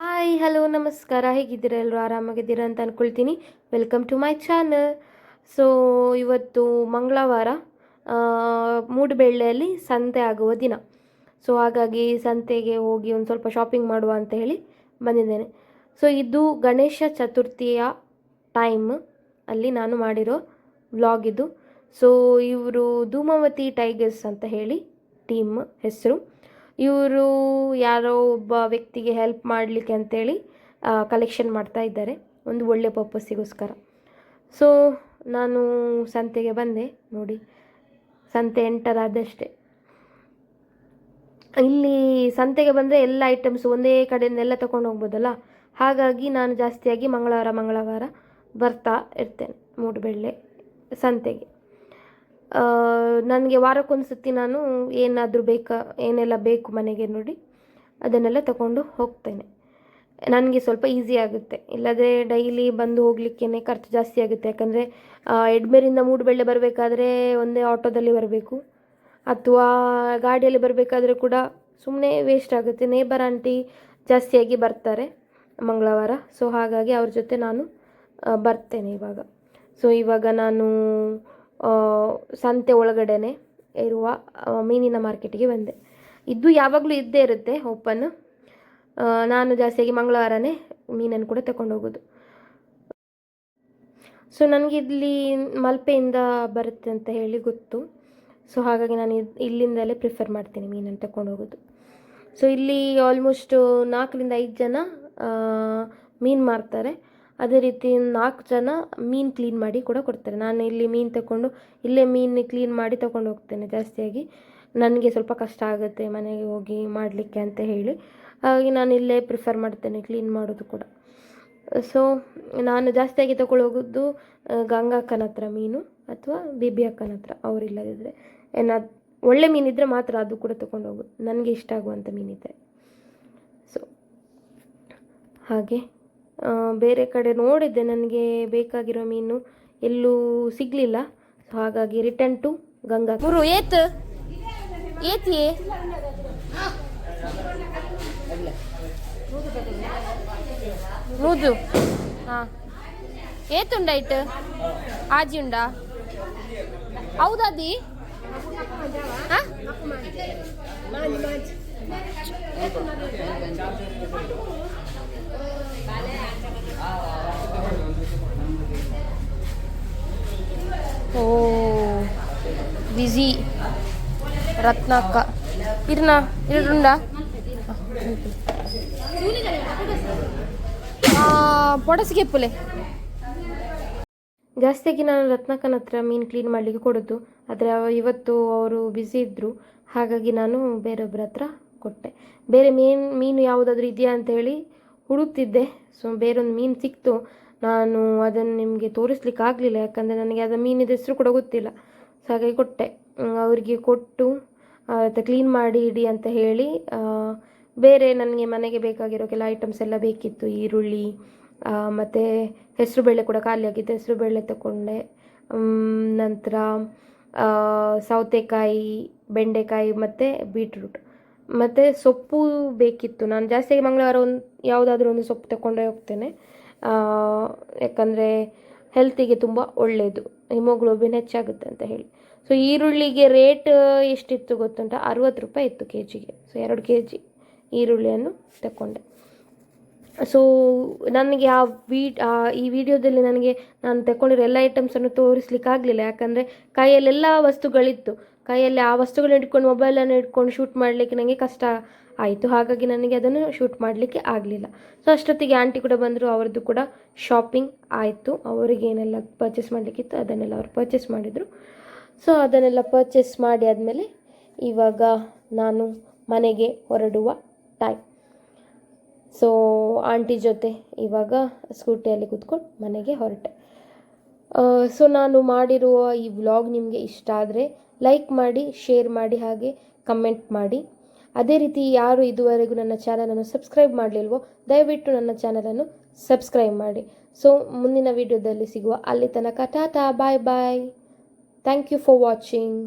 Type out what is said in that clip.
Hi, hello, ನಮಸ್ಕಾರ. ಹೇಗಿದ್ದೀರಾ? ಎಲ್ಲರೂ ಆರಾಮಾಗಿದ್ದೀರಾ ಅಂತ ಅಂದ್ಕೊಳ್ತೀನಿ welcome to my channel so ಇವತ್ತು ಮಂಗಳವಾರ ಮೂಡುಬೆಳ್ಳೆಯಲ್ಲಿ ಸಂತೆ ಆಗುವ ದಿನ. ಸೊ ಹಾಗಾಗಿ ಸಂತೆಗೆ ಹೋಗಿ ಒಂದು ಸ್ವಲ್ಪ ಶಾಪಿಂಗ್ ಮಾಡುವ ಅಂತ ಹೇಳಿ ಬಂದಿದ್ದೇನೆ. ಸೊ ಇದು ಗಣೇಶ ಚತುರ್ಥಿಯ ಟೈಮ್ ಅಲ್ಲಿ ನಾನು ಮಾಡಿರೋ ವ್ಲಾಗ್ ಇದು. ಸೊ ಇವರು ಧೂಮಾವತಿ ಟೈಗರ್ಸ್ ಅಂತ ಹೇಳಿ ಟೀಮ್ ಹೆಸರು. ಇವರು ಯಾರೋ ಒಬ್ಬ ವ್ಯಕ್ತಿಗೆ ಹೆಲ್ಪ್ ಮಾಡಲಿಕ್ಕೆ ಅಂತೇಳಿ ಕಲೆಕ್ಷನ್ ಮಾಡ್ತಾ ಇದ್ದಾರೆ, ಒಂದು ಒಳ್ಳೆಯ ಪರ್ಪಸ್ಸಿಗೋಸ್ಕರ ಸೊ ನಾನು ಸಂತೆಗೆ ಬಂದೆ, ನೋಡಿ, ಸಂತೆ ಎಂಟರ್ ಆದಷ್ಟೇ ಇಲ್ಲಿ ಸಂತೆಗೆ ಬಂದರೆ ಎಲ್ಲ ಐಟಮ್ಸ್ ಒಂದೇ ಕಡೆಯಿಂದ ಎಲ್ಲ ತಗೊಂಡು ಹೋಗ್ಬೋದಲ್ಲ? ಹಾಗಾಗಿ ನಾನು ಜಾಸ್ತಿಯಾಗಿ ಮಂಗಳವಾರ ಮಂಗಳವಾರ ಬರ್ತಾ ಇರ್ತೇನೆ, ಮೂಡುಬೆಳ್ಳೆ ಸಂತೆಗೆ. ನನಗೆ ವಾರಕ್ಕೊಂದು ಸತಿ ನಾನು ಏನಾದರೂ ಬೇಕಾ, ಏನೆಲ್ಲ ಬೇಕು ಮನೆಗೆ ನೋಡಿ, ಅದನ್ನೆಲ್ಲ ತಗೊಂಡು ಹೋಗ್ತೇನೆ. ನನಗೆ ಸ್ವಲ್ಪ ಈಸಿ ಆಗುತ್ತೆ. ಇಲ್ಲದ್ರೆ ಡೈಲಿ ಬಂದು ಹೋಗ್ಲಿಕ್ಕೇ ಖರ್ಚು ಜಾಸ್ತಿ ಆಗುತ್ತೆ. ಯಾಕಂದರೆ ಎಡ್ಮೇರಿಂದ ಮೂಡುಬೆಳ್ಳೆ ಬರಬೇಕಾದ್ರೆ ಒಂದೇ ಆಟೋದಲ್ಲಿ ಬರಬೇಕು. ಅಥವಾ ಗಾಡಿಯಲ್ಲಿ ಬರಬೇಕಾದ್ರೆ ಕೂಡ ಸುಮ್ಮನೆ ವೇಸ್ಟ್ ಆಗುತ್ತೆ. ನೇಬರ್ ಆಂಟಿ ಜಾಸ್ತಿಯಾಗಿ ಬರ್ತಾರೆ ಮಂಗಳವಾರ. ಸೊ ಹಾಗಾಗಿ ಅವ್ರ ಜೊತೆ ನಾನು ಬರ್ತೇನೆ ಇವಾಗ. ಸೊ ಇವಾಗ ನಾನು ಸಂತೆ ಒಳಗಡೆನೆ ಇರುವ ಮೀನಿನ ಮಾರ್ಕೆಟಿಗೆ ಬಂದೆ. ಇದು ಯಾವಾಗಲೂ ಇದ್ದೇ ಇರುತ್ತೆ ಓಪನ್. ನಾನು ಜಾಸ್ತಿಯಾಗಿ ಮಂಗಳವಾರನೇ ಮೀನನ್ನು ಕೂಡ ತಗೊಂಡು ಹೋಗೋದು ಸೊ ನನಗೆ ಇಲ್ಲಿ ಮಲ್ಪೆಯಿಂದ ಬರುತ್ತೆ ಅಂತ ಹೇಳಿ ಗೊತ್ತು. ಸೊ ಹಾಗಾಗಿ ನಾನು ಇಲ್ಲಿಂದಲೇ ಪ್ರಿಫರ್ ಮಾಡ್ತೀನಿ ಮೀನನ್ನು ತಗೊಂಡು ಹೋಗೋದು ಸೊ ಇಲ್ಲಿ ಆಲ್ಮೋಸ್ಟ್ ನಾಲ್ಕರಿಂದ ಐದು ಜನ ಮೀನು ಮಾರ್ತಾರೆ. ಅದೇ ರೀತಿ ನಾಲ್ಕು ಜನ ಮೀನು ಕ್ಲೀನ್ ಮಾಡಿ ಕೂಡ ಕೊಡ್ತಾರೆ. ನಾನು ಇಲ್ಲಿ ಮೀನು ತಗೊಂಡು ಇಲ್ಲೇ ಮೀನು ಕ್ಲೀನ್ ಮಾಡಿ ತಗೊಂಡು ಹೋಗ್ತೇನೆ ಜಾಸ್ತಿಯಾಗಿ. ನನಗೆ ಸ್ವಲ್ಪ ಕಷ್ಟ ಆಗುತ್ತೆ ಮನೆಗೆ ಹೋಗಿ ಮಾಡಲಿಕ್ಕೆ ಅಂತ ಹೇಳಿ. ಹಾಗಾಗಿ ನಾನು ಇಲ್ಲೇ ಪ್ರಿಫರ್ ಮಾಡ್ತೇನೆ ಕ್ಲೀನ್ ಮಾಡೋದು ಕೂಡ. ಸೊ ನಾನು ಜಾಸ್ತಿಯಾಗಿ ತಗೊಳ್ಳೋ ಹೋಗೋದು ಗಂಗಾ ಅಕ್ಕನ ಹತ್ರ ಮೀನು ಅಥವಾ ಬಿಬಿ ಅಕ್ಕನ ಹತ್ರ. ಅವರಿಲ್ಲದಿದ್ದರೆ ಏನಾದ ಒಳ್ಳೆ ಮೀನಿದ್ರೆ ಮಾತ್ರ ಅದು ಕೂಡ ತಗೊಂಡು ಹೋಗೋದು ನನಗೆ ಇಷ್ಟ ಆಗುವಂಥ ಮೀನಿದೆ ಸೊ ಹಾಗೆ. ಬೇರೆ ಕಡೆ ನೋಡಿದ್ದೆ ನನಗೆ ಬೇಕಾಗಿರೋ ಮೀನು. ಎಲ್ಲೂ ಸಿಗಲಿಲ್ಲ. ಸೊ ಹಾಗಾಗಿ ರಿಟರ್ನ್ ಟು ಗಂಗಾ. ಗುರು, ಏತ್? ಏತಿ ಮೂಜು ಹಾಂ. ಏತುಂಡ ಇಟ್ಟು? ಆಜಿ ಉಂಡಾ? ಹೌದಾದಿ ಹಾಂ? ಬಿಜಿ ರತ್ನಕ. ಇರ್ನ ಇರುಂಡ ಪೊಡಸಿಗೆ ಪುಲೆ. ಜಾಸ್ತಿಯಾಗಿ ನಾನು ರತ್ನಾಕನ ಹತ್ರ ಮೀನು ಕ್ಲೀನ್ ಮಾಡಲಿಕ್ಕೆ ಕೊಡೋದು. ಆದರೆ ಇವತ್ತು ಅವರು ಬ್ಯುಸಿ ಇದ್ದರು ಹಾಗಾಗಿ ನಾನು ಬೇರೊಬ್ಬರ ಹತ್ರ ಕೊಟ್ಟೆ. ಬೇರೆ ಮೀನು ಮೀನು ಯಾವುದಾದ್ರೂ ಇದೆಯಾ ಅಂತ ಹೇಳಿ ಹುಡುಕ್ತಿದ್ದೆ. ಸೊ ಬೇರೊಂದು ಮೀನು ಸಿಕ್ತು. ನಾನು ಅದನ್ನು ನಿಮಗೆ ತೋರಿಸ್ಲಿಕ್ಕೆ ಆಗಲಿಲ್ಲ ಯಾಕಂದರೆ ನನಗೆ ಅದು ಮೀನಿದ ಹೆಸರು ಕೂಡ ಗೊತ್ತಿಲ್ಲ. ಸೊ ಹಾಗಾಗಿ ಕೊಟ್ಟೆ. ಅವರಿಗೆ ಕೊಟ್ಟು ಅದು ಕ್ಲೀನ್ ಮಾಡಿ ಇಡಿ ಅಂತ ಹೇಳಿ ಬೇರೆ ನನಗೆ ಮನೆಗೆ ಬೇಕಾಗಿರೋ ಕೆಲ ಐಟಮ್ಸ್ ಎಲ್ಲ ಬೇಕಿತ್ತು. ಈರುಳ್ಳಿ ಮತ್ತು ಹೆಸರುಬೇಳೆ ಕೂಡ ಖಾಲಿಯಾಗಿತ್ತು ಹೆಸರುಬೇಳೆ ತಗೊಂಡೆ ನಂತರ ಸೌತೆಕಾಯಿ, ಬೆಂಡೆಕಾಯಿ ಮತ್ತು ಬೀಟ್ರೂಟ್ ಮತ್ತು ಸೊಪ್ಪು ಬೇಕಿತ್ತು. ನಾನು ಜಾಸ್ತಿಯಾಗಿ ಮಂಗಳವಾರ ಒಂದು, ಯಾವುದಾದ್ರೂ ಒಂದು ಸೊಪ್ಪು ತಗೊಂಡೇ ಹೋಗ್ತೇನೆ. ಯಾಕಂದರೆ ಹೆಲ್ತಿಗೆ ತುಂಬ ಒಳ್ಳೆಯದು ಹಿಮೋಗ್ಲೋಬಿನ್ ಹೆಚ್ಚಾಗುತ್ತೆ ಅಂತ ಹೇಳಿ. ಸೊ ಈರುಳ್ಳಿಗೆ ರೇಟ್ ಎಷ್ಟಿತ್ತು ಗೊತ್ತುಂಟ? ಅರುವತ್ತು ರೂಪಾಯಿ ಇತ್ತು ಕೆ ಜಿಗೆ ಸೊ ಎರಡು ಕೆ ಜಿ ಈರುಳ್ಳಿಯನ್ನು ತಗೊಂಡೆ ಸೊ ನನಗೆ ಆ ವೀಡ್ ಈ ವಿಡಿಯೋದಲ್ಲಿ ನನಗೆ ನಾನು ತಗೊಂಡಿರೋ ಎಲ್ಲ ಐಟಮ್ಸನ್ನು ತೋರಿಸ್ಲಿಕ್ಕೆ ಆಗಲಿಲ್ಲ ಯಾಕಂದರೆ ಕೈಯಲ್ಲೆಲ್ಲ ವಸ್ತುಗಳಿತ್ತು. ಕೈಯಲ್ಲಿ ಆ ವಸ್ತುಗಳನ್ನ ಇಟ್ಕೊಂಡು ಮೊಬೈಲನ್ನು ಇಟ್ಕೊಂಡು ಶೂಟ್ ಮಾಡಲಿಕ್ಕೆ ನನಗೆ ಕಷ್ಟ ಆಯಿತು. ಹಾಗಾಗಿ ನನಗೆ ಅದನ್ನು ಶೂಟ್ ಮಾಡಲಿಕ್ಕೆ ಆಗಲಿಲ್ಲ. ಸೊ ಅಷ್ಟೊತ್ತಿಗೆ ಆಂಟಿ ಕೂಡ ಬಂದರು, ಅವ್ರದ್ದು ಕೂಡ ಶಾಪಿಂಗ್ ಆಯಿತು. ಅವರಿಗೆ ಏನೆಲ್ಲ ಪರ್ಚೇಸ್ ಮಾಡಲಿಕ್ಕಿತ್ತು, ಅದನ್ನೆಲ್ಲ ಅವರು ಪರ್ಚೇಸ್ ಮಾಡಿದರು. ಸೊ ಅದನ್ನೆಲ್ಲ ಪರ್ಚೇಸ್ ಮಾಡಿ ಆದಮೇಲೆ ಇವಾಗ ನಾನು ಮನೆಗೆ ಹೊರಡುವ ಟೈಮ್ ಸೊ ಆಂಟಿ ಜೊತೆ ಇವಾಗ ಸ್ಕೂಟಿಯಲ್ಲಿ ಕೂತ್ಕೊಂಡು ಮನೆಗೆ ಹೊರಟೆ. ಸೊ ನಾನು ಮಾಡಿರುವ ಈ ವ್ಲಾಗ್ ನಿಮಗೆ ಇಷ್ಟ ಆದರೆ ಲೈಕ್ ಮಾಡಿ, ಶೇರ್ ಮಾಡಿ ಹಾಗೆ ಕಮೆಂಟ್ ಮಾಡಿ. ಅದೇ ರೀತಿ ಯಾರು ಇದುವರೆಗೂ ನನ್ನ ಚಾನಲನ್ನು ಸಬ್ಸ್ಕ್ರೈಬ್ ಮಾಡಲಿಲ್ವೋ, ದಯವಿಟ್ಟು ನನ್ನ ಚಾನಲನ್ನು ಸಬ್ಸ್ಕ್ರೈಬ್ ಮಾಡಿ. ಸೊ ಮುಂದಿನ ವಿಡಿಯೋದಲ್ಲಿ ಸಿಗುವ ಅಲ್ಲಿ ತನಕ, tata bye bye thank you for watching